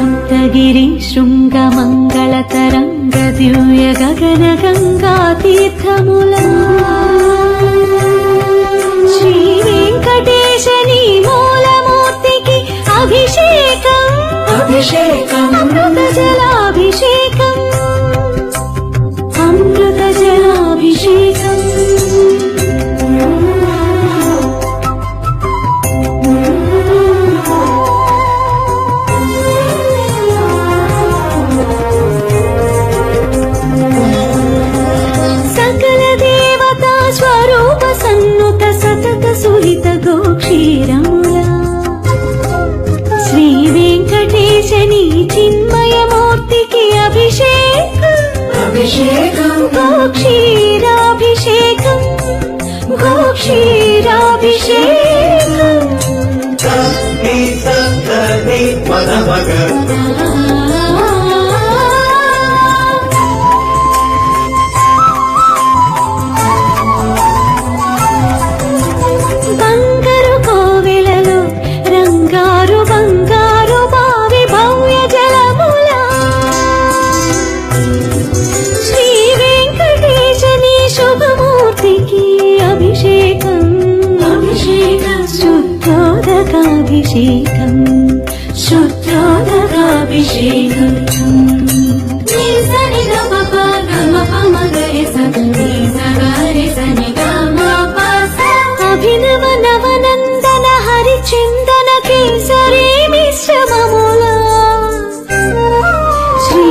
సప్తగిరి శృంగమంగళతరంగ దివ్య గగన గంగా తీర్థముల తీరములా శ్రీ వెంకటేశని చిన్మయమూర్తికి అభిషేకం. అభిషేకం. రుద్రాభిషేకం శుద్ధోదకాభిషేకం అభినవ నవనందన హరిచందన కేసరి మిశ్రమముల శ్రీ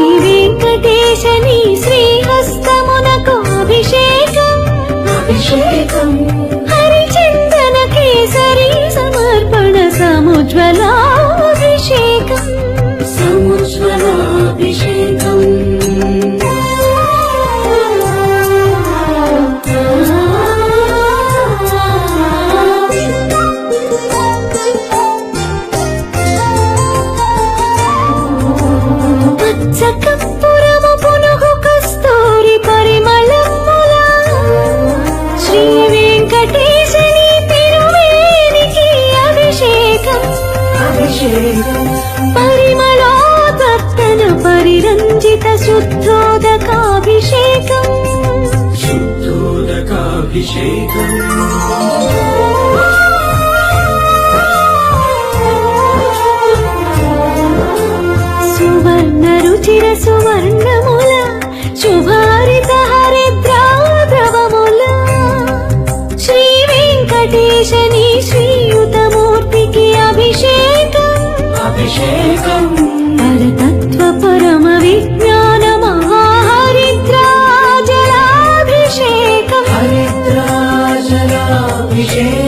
అభిషేకం. ज्वला పరిమళాతప్తన పరిరంజిత శుద్ధోదకాభిషేకం. శుద్ధోదకాభిషేకం. సువర్ణ రుచిర సువర్ణ అభిషేకం పరతత్వ పరమ విజ్ఞాన మహాహరిద్రాజలాభిషేకం. హరిద్రాజలాభిషేకం.